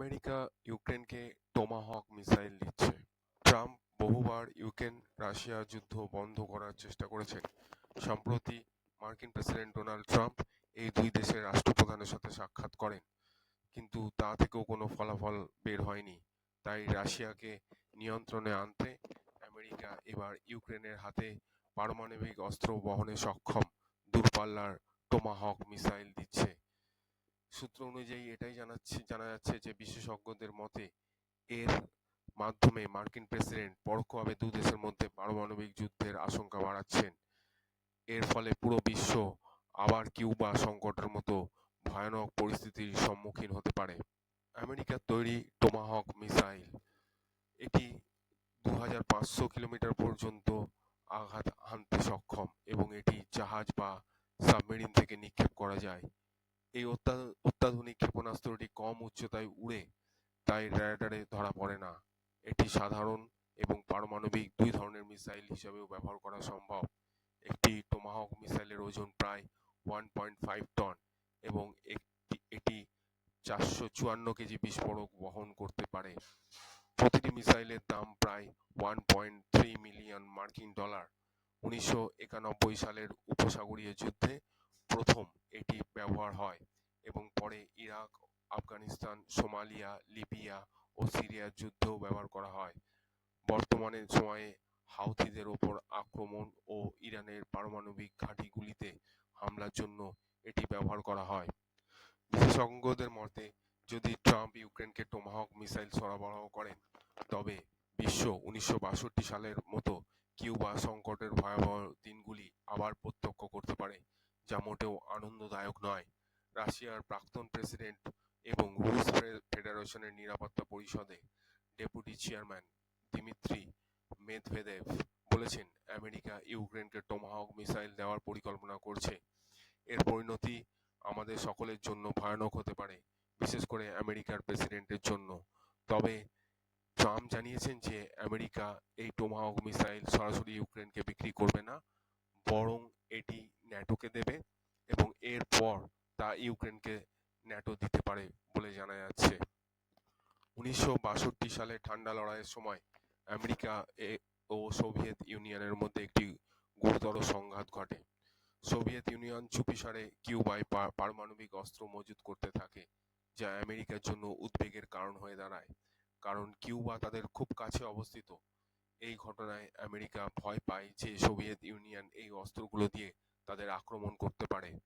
America ইউক্রেনকে Tomahawk missile দিচ্ছে Trump বহুবার ইউক্রেন-রাশিয়া যুদ্ধ বন্ধ করার চেষ্টা করেছেন। সম্প্রতি মার্কিন প্রেসিডেন্ট ডোনাল্ড ট্রাম্প এই দুই দেশের রাষ্ট্রপ্রধানের সাথে সাক্ষাৎ করেন, কিন্তু তা থেকেও কোনো ফলাফল বের হয়নি। তাই রাশিয়াকে নিয়ন্ত্রণে আনতে আমেরিকা এবার ইউক্রেনের হাতে পারমাণবিক অস্ত্র বহনে সক্ষম দূরপাল্লার টোমাহক মিসাইল দিচ্ছে। সূত্র অনুযায়ী এটাই জানাচ্ছে, জানা যাচ্ছে যে বিশেষজ্ঞদের মতে এর মাধ্যমে মার্কিন প্রেসিডেন্ট পরোক্ষভাবে দু দেশের মধ্যে পারমাণবিক যুদ্ধের আশঙ্কা বাড়াচ্ছেন। এর ফলে পুরো বিশ্ব আবার কিউবা সংকটের মতো ভয়ানক পরিস্থিতির সম্মুখীন হতে পারে। আমেরিকার তৈরি টোমাহক মিসাইল, এটি দু হাজার পাঁচশো কিলোমিটার পর্যন্ত আঘাত হানতে সক্ষম এবং এটি জাহাজ বা সাবমেরিন থেকে নিক্ষেপ করা যায়। এই অত্যা- অত্যাধুনিক ক্ষেপণাস্ত্রটি কম উচ্চতায় উড়ে, তাই রেডারে ধরা পড়ে না। এটি সাধারণ এবং পারমাণবিক দুই ধরনের মিসাইল হিসেবেও ব্যবহার করা সম্ভব। একটি টোমাহক মিসাইলের ওজন প্রায় ওয়ান পয়েন্ট ফাইভ টন এবং একটি, এটি চারশো চুয়ান্ন কেজি বিস্ফোরক বহন করতে পারে। প্রতিটি মিসাইলের দাম প্রায় ওয়ান পয়েন্ট থ্রি মিলিয়ন মার্কিন ডলার। উনিশশো একানব্বই সালের উপসাগরীয় যুদ্ধে প্রথম এটি ব্যবহার হয় এবং পরে ইরাক, আফগানিস্তান, সোমালিয়া, লিবিয়া ও সিরিয়ার যুদ্ধেও ব্যবহার করা হয়। বর্তমানে সময়ে হাউথিদের ওপর আক্রমণ ও ইরানের পারমাণবিক ঘাঁটিগুলিতে হামলার জন্য এটি ব্যবহার করা হয়। বিশেষজ্ঞদের মতে যদি ট্রাম্প ইউক্রেনকে টোমাহক মিসাইল সরবরাহ করেন তবে বিশ্ব উনিশশো বাষট্টি সালের মতো কিউবা সংকটের ভয়াবহ দিনগুলি আবার প্রত্যক্ষ করতে পারে, যা মোটেও আনন্দদায়ক নয়। রাশিয়ার প্রাক্তন প্রেসিডেন্ট এবং রুশ ফেডারেশনের নিরাপত্তা পরিষদে ডেপুটি চেয়ারম্যান দিমিত্রি মেদভেদেভ বলেছেন আমেরিকা ইউক্রেনকে টোমাহক মিসাইল দেওয়ার পরিকল্পনা করছে। এর পরিণতি আমাদের সকলের জন্য ভয়ানক হতে পারে, বিশেষ করে আমেরিকার প্রেসিডেন্টের জন্য। তবে ট্রাম্প জানিয়েছেন যে আমেরিকা এই টোমাহক মিসাইল সরাসরি ইউক্রেনকে বিক্রি করবে না, বরং ন্যাটোকে দেবে এবং এরপর তা ইউক্রেনকে ন্যাটো দিতে পারে বলে জানা যাচ্ছে। উনিশশো বাষট্টি সালে ঠান্ডা লড়াইয়ের সময় আমেরিকা ও সোভিয়েত ইউনিয়নের মধ্যে একটি গুরুতর সংঘাত ঘটে। সোভিয়েত ইউনিয়ন চুপিসারে কিউবায় পারমাণবিক অস্ত্র মজুত করতে থাকে, যা আমেরিকার জন্য উদ্বেগের কারণ হয়ে দাঁড়ায়, কারণ কিউবা তাদের খুব কাছে অবস্থিত। এই ঘটনায় আমেরিকা ভয় পায় যে সোভিয়েত ইউনিয়ন এই অস্ত্রগুলো দিয়ে তাদের আক্রমণ করতে পারে।